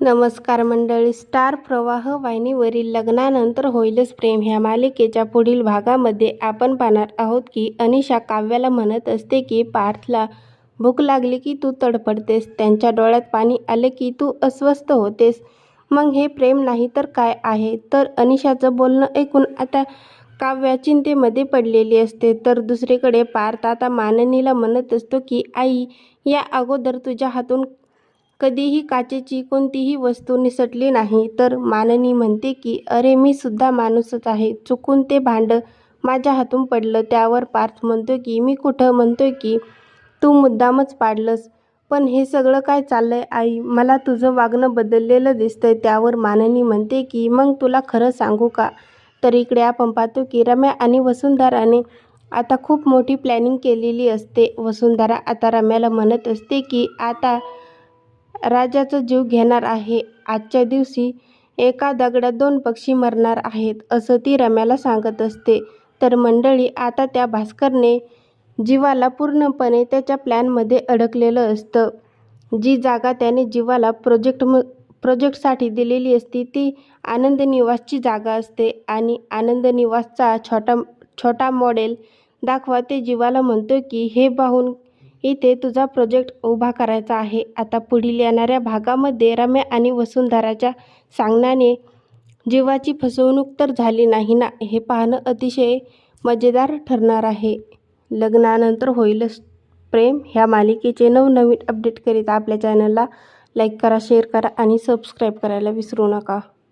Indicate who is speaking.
Speaker 1: नमस्कार मंडळी. स्टार प्रवाह वाहिनीवरील लग्नानंतर होईलच प्रेम. ह्या मालिकेच्या पुढील भागामध्ये आपण पाहणार आहोत की अनिशा काव्याला म्हणत असते की पार्थला भूक लागली की तू तडफडतेस त्यांच्या डोळ्यात पाणी आले की तू अस्वस्थ होतेस. मग हे प्रेम नाही तर काय आहे? तर अनिशाचं बोलणं ऐकून आता काव्या चिंतेमध्ये पडलेली असते. तर दुसरीकडे पार्थ आता माननीला म्हणत असतो की आई या अगोदर तुझ्या हातून कधीही काचेची कोणतीही वस्तू निसटली नाही तर माननी म्हणते की अरे मी सुद्धा माणूसच आहे. चुकून ते भांडं माझ्या हातून पडलं. त्यावर पार्थ म्हणतो की मी कुठं? म्हणतोय की तू मुद्दामच पाडलंस. पण हे सगळं काय चाललंय आई? मला तुझं वागणं बदललेलं दिसतंय. त्यावर माननी म्हणते की मग तुला खरं सांगू का? तर इकडे आपण पाहतो की रम्या आणि वसुंधराने आता खूप मोठी प्लॅनिंग केलेली असते. वसुंधरा आता रम्याला म्हणत असते की आता राजाचा जीव घेणार आहे. आजच्या दिवशी एका दगडात दोन पक्षी मरणार आहेत असं ती रम्याला सांगत असते. तर मंडळी आता त्या भास्करने जीवाला पूर्णपणे त्याच्या प्लॅनमध्ये अडकलेलं असतं. जी जागा त्याने जीवाला प्रोजेक्ट म प्रोजेक्टसाठी दिलेली असती ती आनंद निवासची जागा असते आणि आनंद निवासचा छोटा छोटा मॉडेल दाखवा ते जीवाला म्हणतो की हे पाहून इथे तुझा प्रोजेक्ट उभा करायचा आहे. आता पुढील येणाऱ्या भागामध्ये रम्या आणि वसुंधराच्या सांगण्याने जीवाची फसवणूक तर झाली नाही ना? हे पाहणं अतिशय मजेदार ठरणार आहे. लग्नानंतर होईलच प्रेम. ह्या मालिकेचे नवनवीन अपडेट करीत आपल्या चॅनलला लाईक करा शेअर करा आणि सबस्क्राईब करायला विसरू नका.